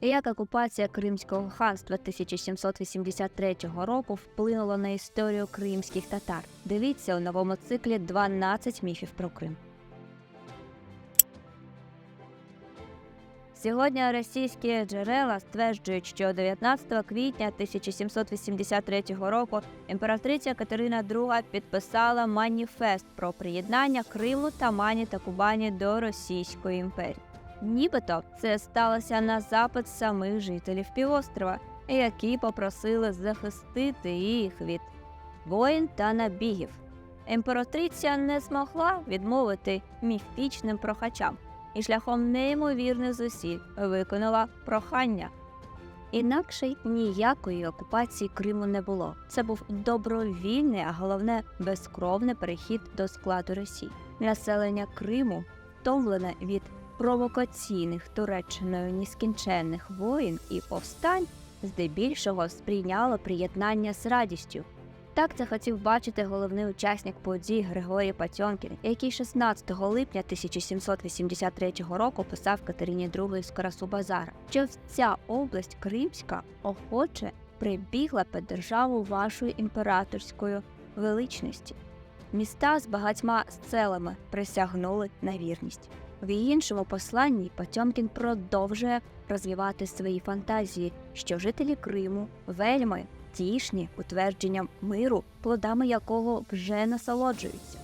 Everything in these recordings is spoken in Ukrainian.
Як окупація Кримського ханства 1783 року вплинула на історію кримських татар. Дивіться у новому циклі 12 міфів про Крим. Сьогодні російські джерела стверджують, що 19 квітня 1783 року імператриця Катерина II підписала маніфест про приєднання Криму, Тамані та Кубані до Російської імперії. Нібито це сталося на запит самих жителів півострова, які попросили захистити їх від воїн та набігів. Імператриця не змогла відмовити міфічним прохачам і шляхом неймовірних зусиль виконала прохання. Інакше ніякої окупації Криму не було. Це був добровільний, а головне безкровний перехід до складу Росії. Населення Криму, втомлене від провокаційних Туреччиною нескінченних воїн і повстань, здебільшого сприйняло приєднання з радістю. Так це хотів бачити головний учасник подій Григорій Патьомкін, який 16 липня 1783 року писав Катерині II з Карасу Базара, що ця область Кримська охоче прибігла під державу вашої імператорської величності. Міста з багатьма селами присягнули на вірність. В іншому посланні Потьомкін продовжує розвивати свої фантазії, що жителі Криму вельми тішні утвердженням миру, плодами якого вже насолоджуються.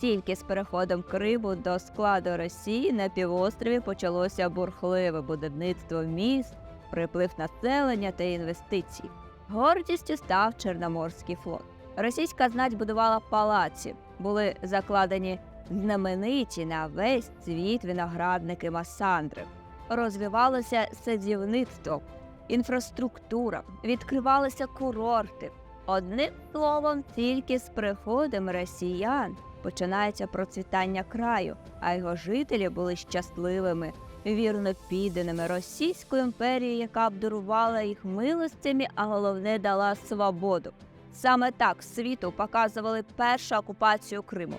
Тільки з переходом Криму до складу Росії на півострові почалося бурхливе будівництво міст, приплив населення та інвестицій. Гордістю став Чорноморський флот. Російська знать будувала палаці, були закладені знамениті на весь світ виноградники Масандри. Розвивалося садівництво, інфраструктура, відкривалися курорти. Одним словом, тільки з приходом росіян починається процвітання краю, а його жителі були щасливими, вірно підданими Російської імперії, яка обдарувала їх милостями, а головне дала свободу. Саме так світу показували першу окупацію Криму.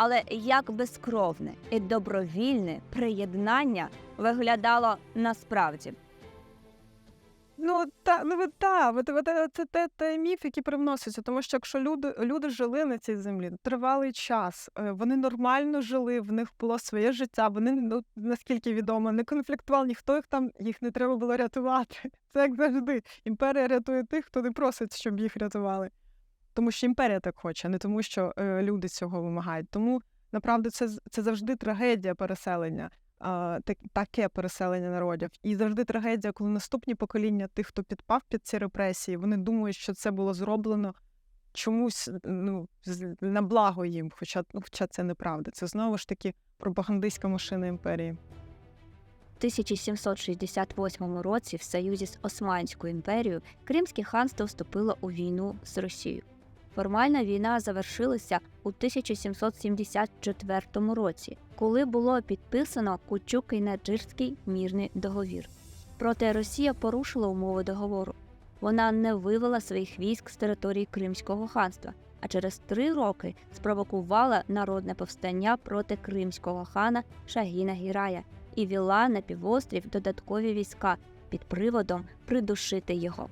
Але як безкровне і добровільне приєднання виглядало насправді. Ну та ну та, от, це те, те міф, який привноситься, тому що якщо люди, люди жили на цій землі тривалий час, е, вони нормально жили, в них було своє життя, вони ну наскільки відомо, не конфліктували, ніхто їх там їх не треба було рятувати. Це як завжди. Імперія рятує тих, хто не просить, щоб їх рятували. Тому що імперія так хоче, а не тому, що е, люди цього вимагають. Тому направду це це завжди трагедія переселення так, таке переселення народів. І завжди трагедія, коли наступні покоління тих, хто підпав під ці репресії, вони думають, що це було зроблено чомусь ну, на благо їм, хоча, ну, хоча це неправда. Це знову ж таки пропагандистська машина імперії. В 1768 році в союзі з Османською імперією Кримське ханство вступило у війну з Росією. Формальна війна завершилася у 1774 році, коли було підписано Кучук-Наджирський мірний договір. Проте Росія порушила умови договору. Вона не вивела своїх військ з території Кримського ханства, а через три роки спровокувала народне повстання проти кримського хана Шагіна Гірая і вела на півострів додаткові війська під приводом придушити його.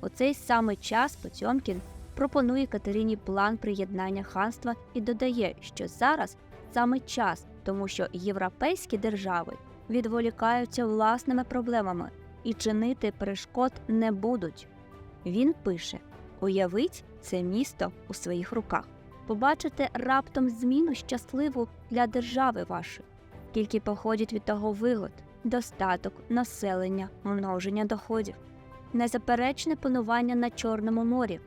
У цей самий час Потьомкін пропонує Катерині план приєднання ханства і додає, що зараз саме час, тому що європейські держави відволікаються власними проблемами і чинити перешкод не будуть. Він пише: уявіть це місто у своїх руках, побачите раптом зміну щасливу для держави вашої, скільки походить від того вигод, достаток, населення, множення доходів, незаперечне панування на Чорному морі.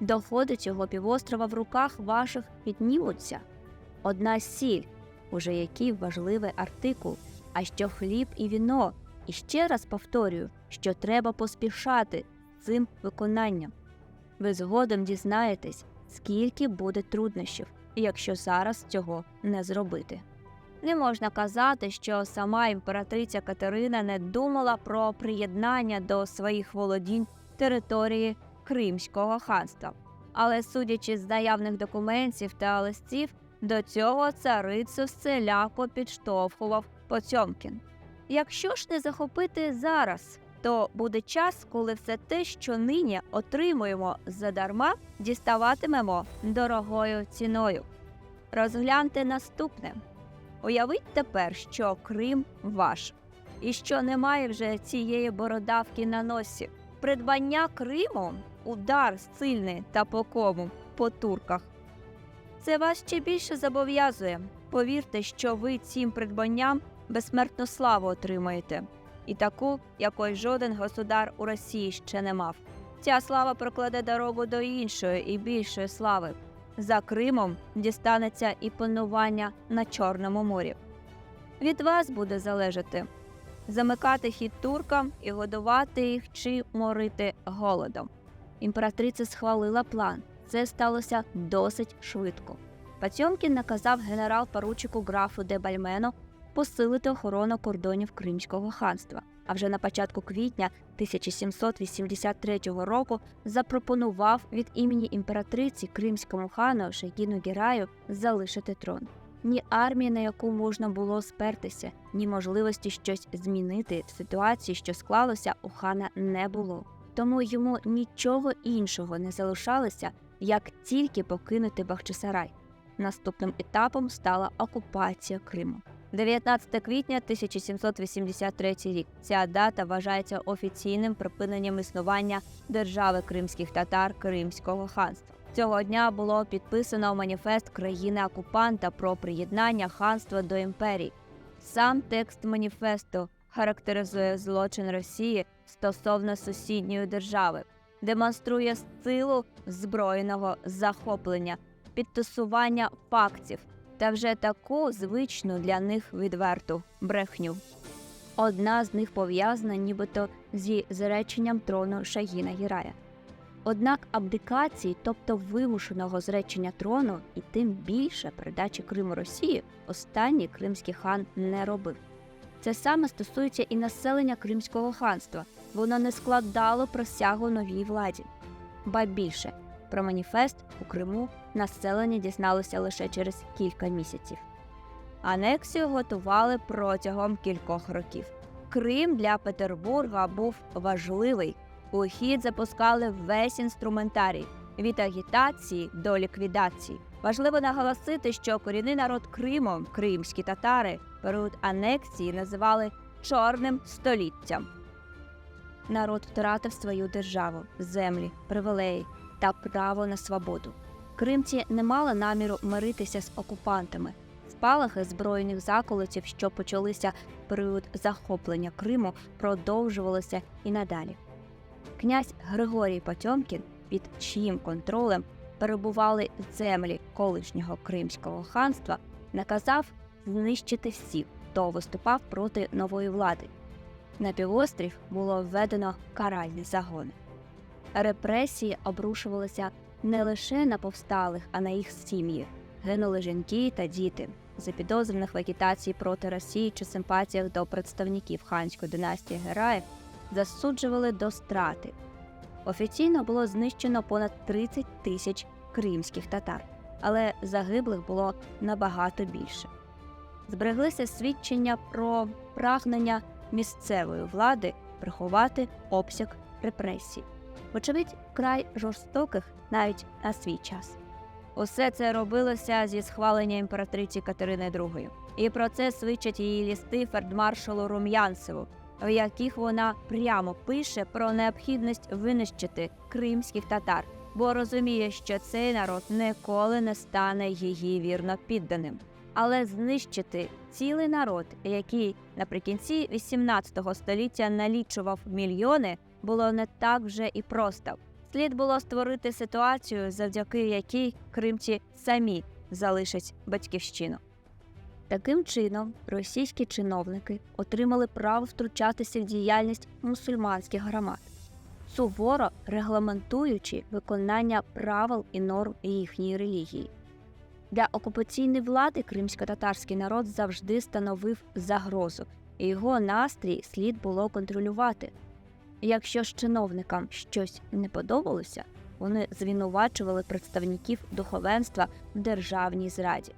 Доходи цього півострова в руках ваших піднімуться. Одна сіль, уже який важливий артикул, а що хліб і віно. І ще раз повторюю, що треба поспішати цим виконанням. Ви згодом дізнаєтесь, скільки буде труднощів, якщо зараз цього не зробити. Не можна казати, що сама імператриця Катерина не думала про приєднання до своїх володінь території Кримського ханства. Але судячи з наявних документів та листів, до цього царицю всіляко підштовхував Потьомкін. Якщо ж не захопити зараз, то буде час, коли все те, що нині отримуємо задарма, діставатимемо дорогою ціною. Розгляньте наступне. Уявіть тепер, що Крим ваш, і що немає вже цієї бородавки на носі. Придбання Криму удар сильний та по кому по турках. Це вас ще більше зобов'язує. Повірте, що ви цим придбанням безсмертну славу отримаєте, і таку, якої жоден государ у Росії ще не мав. Ця слава прокладе дорогу до іншої і більшої слави. За Кримом дістанеться і панування на Чорному морі. Від вас буде залежати замикати хід туркам і годувати їх чи морити голодом. Імператриця схвалила план. Це сталося досить швидко. Патьомкін наказав генерал-поручику графу де Бальмено посилити охорону кордонів Кримського ханства. А вже на початку квітня 1783 року запропонував від імені імператриці кримському хану Шейгіну Гіраю залишити трон. Ні армії, на яку можна було спертися, ні можливості щось змінити в ситуації, що склалося, у хана не було. Тому йому нічого іншого не залишалося, як тільки покинути Бахчисарай. Наступним етапом стала окупація Криму. 19 квітня 1783 рік. Ця дата вважається офіційним припиненням існування держави кримських татар Кримського ханства. Цього дня було підписано маніфест країни-окупанта про приєднання ханства до імперії. Сам текст маніфесту характеризує злочин Росії стосовно сусідньої держави, демонструє силу збройного захоплення, підтасування фактів та вже таку звичну для них відверту брехню. Одна з них пов'язана нібито зі зреченням трону Шагіна Гірая. Однак абдикації, тобто вимушеного зречення трону, і тим більше передачі Криму Росії, останній кримський хан не робив. Це саме стосується і населення Кримського ханства. Воно не складало присягу новій владі. Ба більше про маніфест у Криму населення дізналося лише через кілька місяців. Анексію готували протягом кількох років. Крим для Петербурга був важливий. У хід запускали весь інструментарій від агітації до ліквідації. Важливо наголосити, що корінний народ Криму, кримські татари, період анексії називали чорним століттям. Народ втратив свою державу, землі, привілеї та право на свободу. Кримці не мали наміру миритися з окупантами. Спалахи збройних заколотів, що почалися в період захоплення Криму, продовжувалися і надалі. Князь Григорій Потьомкін, під чиїм контролем перебували землі колишнього Кримського ханства, наказав знищити всіх, хто виступав проти нової влади. На півострів було введено каральні загони. Репресії обрушувалися не лише на повсталих, а на їх сім'ї. Гинули жінки та діти, запідозрених в агітації проти Росії чи симпатіях до представників ханської династії Гераїв, засуджували до страти. Офіційно було знищено понад 30 тисяч кримських татар, але загиблих було набагато більше. Збереглися свідчення про прагнення місцевої влади приховати обсяг репресій, вочевидь, край жорстоких навіть на свій час. Усе це робилося зі схвалення імператриці Катерини II. І про це свідчать її лісти фельдмаршалу Рум'янцеву, в яких вона прямо пише про необхідність винищити кримських татар, бо розуміє, що цей народ ніколи не стане її вірно підданим. Але знищити цілий народ, який наприкінці XVIII століття налічував мільйони, було не так вже і просто. Слід було створити ситуацію, завдяки якій кримці самі залишать батьківщину. Таким чином, російські чиновники отримали право втручатися в діяльність мусульманських громад, суворо регламентуючи виконання правил і норм їхньої релігії. Для окупаційної влади кримсько-татарський народ завжди становив загрозу, і його настрій слід було контролювати. Якщо ж чиновникам щось не подобалося, вони звинувачували представників духовенства в державній зраді.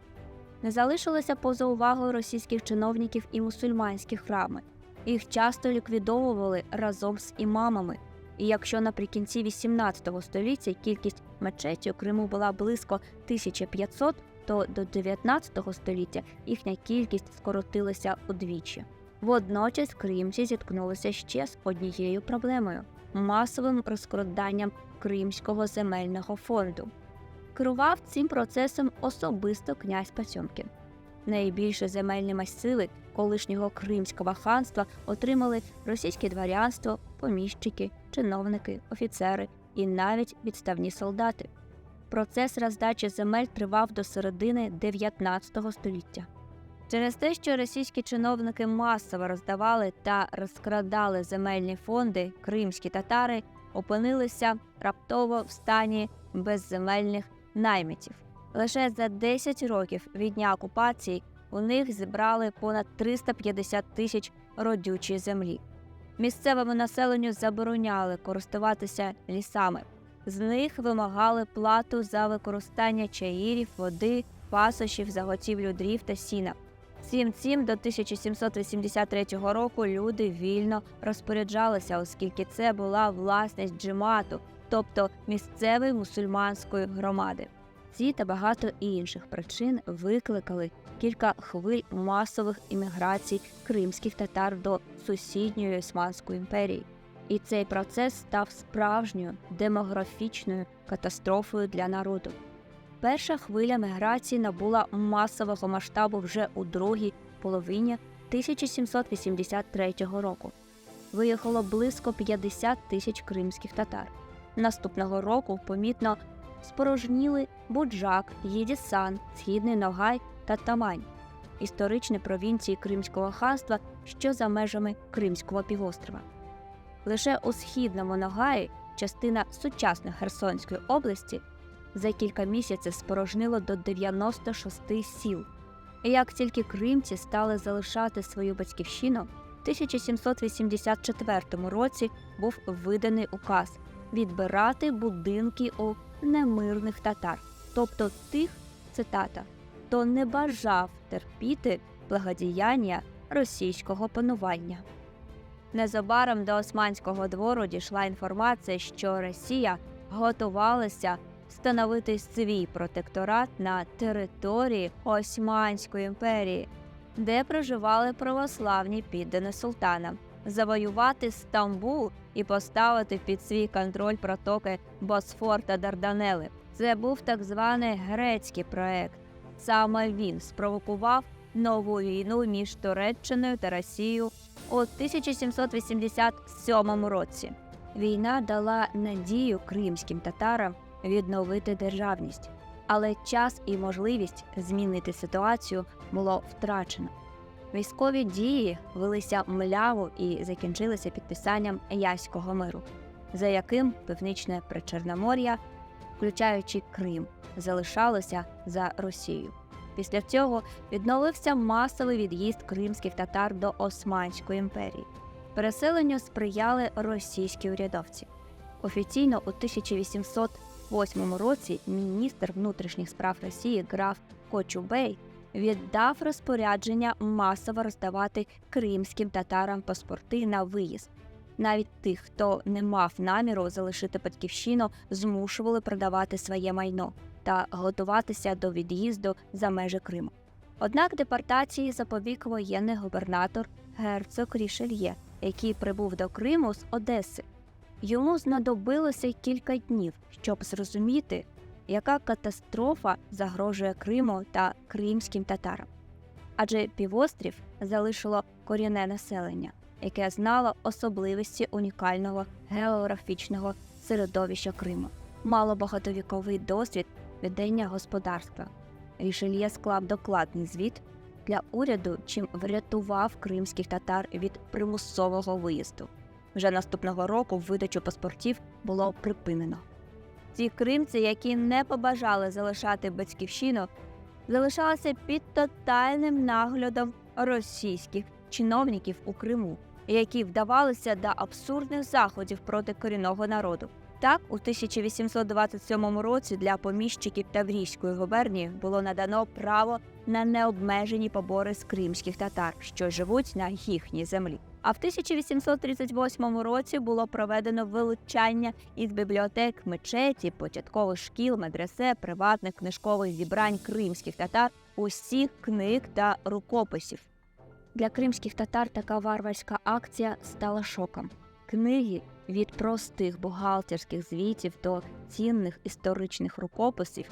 Не залишилося поза увагою російських чиновників і мусульманські храми. Їх часто ліквідовували разом з імамами. І якщо наприкінці 18 століття кількість мечетів у Криму була близько 1500, то до 19 століття їхня кількість скоротилася удвічі. Водночас кримці зіткнулися ще з однією проблемою масовим розкраданням Кримського земельного фонду. Керував цим процесом особисто князь Пацьомкін. Найбільше земельні масиви колишнього Кримського ханства отримали російське дворянство, поміщики, чиновники, офіцери і навіть відставні солдати. Процес роздачі земель тривав до середини 19 століття. Через те, що російські чиновники масово роздавали та розкрадали земельні фонди, кримські татари опинилися раптово в стані безземельних наймитів. Лише за 10 років від дня окупації у них зібрали понад 350 тисяч родючої землі. Місцевому населенню забороняли користуватися лісами. З них вимагали плату за використання чаїрів, води, пасощів, заготівлю дрів та сіна. Всім цим до 1783 року люди вільно розпоряджалися, оскільки це була власність джемату, тобто місцевої мусульманської громади. Ці та багато інших причин викликали кілька хвиль масових імміграцій кримських татар до сусідньої Османської імперії. І цей процес став справжньою демографічною катастрофою для народу. Перша хвиля міграції набула масового масштабу вже у другій половині 1783 року. Виїхало близько 50 тисяч кримських татар. Наступного року помітно спорожніли Буджак, Єдісан, Східний Ногай та Тамань, історичні провінції Кримського ханства, що за межами Кримського півострова. Лише у східному Ногаї, частина сучасної Херсонської області, за кілька місяців спорожнило до 96 сіл. І як тільки кримці стали залишати свою батьківщину, в 1784 році був виданий указ відбирати будинки у немирних татар, тобто тих, цитата, хто не бажав терпіти благодіяння російського панування. Незабаром до Османського двору дійшла інформація, що Росія готувалася встановити свій протекторат на території Османської імперії, де проживали православні піддані султана, завоювати Стамбул і поставити під свій контроль протоки Босфор та Дарданели. Це був так званий грецький проект. Саме він спровокував нову війну між Туреччиною та Росією у 1787 році. Війна дала надію кримським татарам відновити державність, але час і можливість змінити ситуацію було втрачено. Військові дії велися мляво і закінчилися підписанням Яського миру, за яким північне Причорномор'я, включаючи Крим, залишалося за Росією. Після цього відновився масовий від'їзд кримських татар до Османської імперії. Переселенню сприяли російські урядовці. Офіційно у 1808 році міністр внутрішніх справ Росії граф Кочубей віддав розпорядження масово роздавати кримським татарам паспорти на виїзд. Навіть тих, хто не мав наміру залишити батьківщину, змушували продавати своє майно та готуватися до від'їзду за межі Криму. Однак депортації запобіг воєнний губернатор герцог Рішельє, який прибув до Криму з Одеси. Йому знадобилося кілька днів, щоб зрозуміти, яка катастрофа загрожує Криму та кримським татарам. Адже півострів залишило корінне населення, яке знало особливості унікального географічного середовища Криму, мало багатовіковий досвід ведення господарства. Рішельє склав докладний звіт для уряду, чим врятував кримських татар від примусового виїзду. Вже наступного року видачу паспортів було припинено. Ті кримці, які не побажали залишати батьківщину, залишалися під тотальним наглядом російських чиновників у Криму, які вдавалися до абсурдних заходів проти корінного народу. Так, у 1827 році для поміщиків Таврійської губернії було надано право на необмежені побори з кримських татар, що живуть на їхній землі. А в 1838 році було проведено вилучання із бібліотек, мечеті, початкових шкіл, медресе, приватних книжкових зібрань кримських татар усіх книг та рукописів. Для кримських татар така варварська акція стала шоком. Книги від простих бухгалтерських звітів до цінних історичних рукописів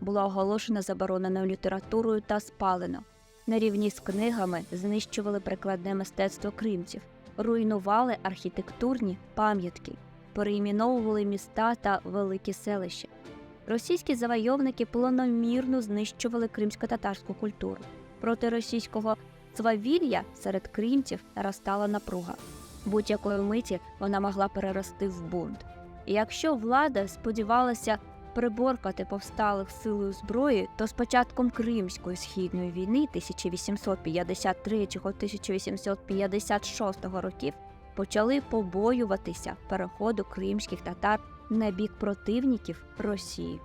було оголошено забороненою літературою та спалено. На рівні з книгами знищували прикладне мистецтво кримців, руйнували архітектурні пам'ятки, перейменовували міста та великі селища. Російські завойовники планомірно знищували кримсько-татарську культуру. Проти російського свавілля серед кримців наростала напруга. Будь-якої миті вона могла перерости в бунт. І якщо влада сподівалася приборкати повсталих силою зброї, то з початком Кримської східної війни 1853-1856 років почали побоюватися переходу кримських татар на бік противників Росії.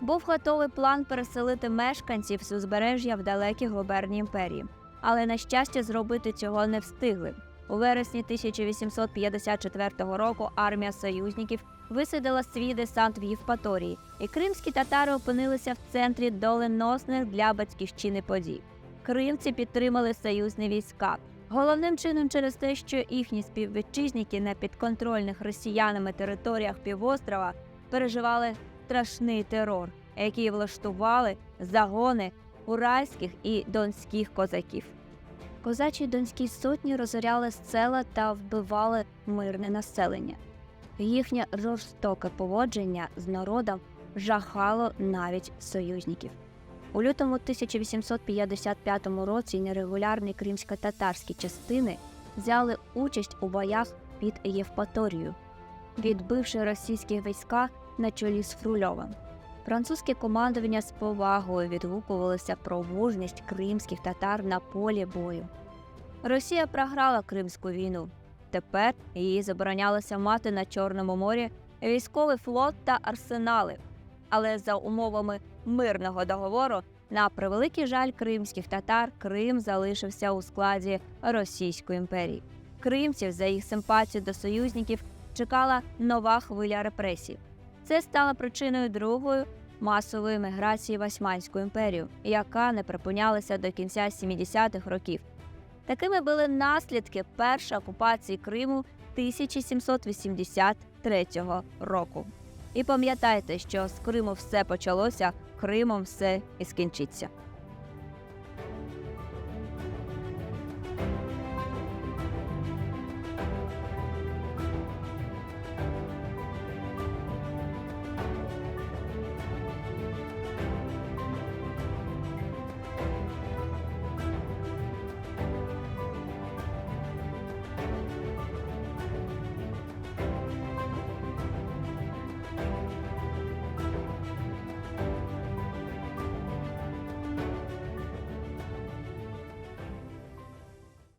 Був готовий план переселити мешканців з узбережжя в далекі губернії імперії, але на щастя зробити цього не встигли. У вересні 1854 року армія союзників висадила свій десант в Євпаторії, і кримські татари опинилися в центрі доленосних для батьківщини подій. Кримці підтримали союзні війська. Головним чином через те, що їхні співвітчизники на підконтрольних росіянами територіях півострова переживали страшний терор, який влаштували загони уральських і донських козаків. Козачі донські сотні розоряли села та вбивали мирне населення. Їхнє жорстоке поводження з народом жахало навіть союзників. У лютому 1855 році нерегулярні кримсько-татарські частини взяли участь у боях під Євпаторією, відбивши російські війська на чолі з Фрульовим. Французьке командування з повагою відгукувалося про мужність кримських татар на полі бою. Росія програла Кримську війну. Тепер її заборонялося мати на Чорному морі військовий флот та арсенали. Але за умовами мирного договору, на превеликий жаль кримських татар, Крим залишився у складі Російської імперії. Кримців за їх симпатію до союзників чекала нова хвиля репресій. Це стало причиною другої масової міграції в Османську імперію, яка не припинялася до кінця 70-х років. Такими були наслідки першої окупації Криму 1783 року. І пам'ятайте, що з Криму все почалося, Кримом все і скінчиться.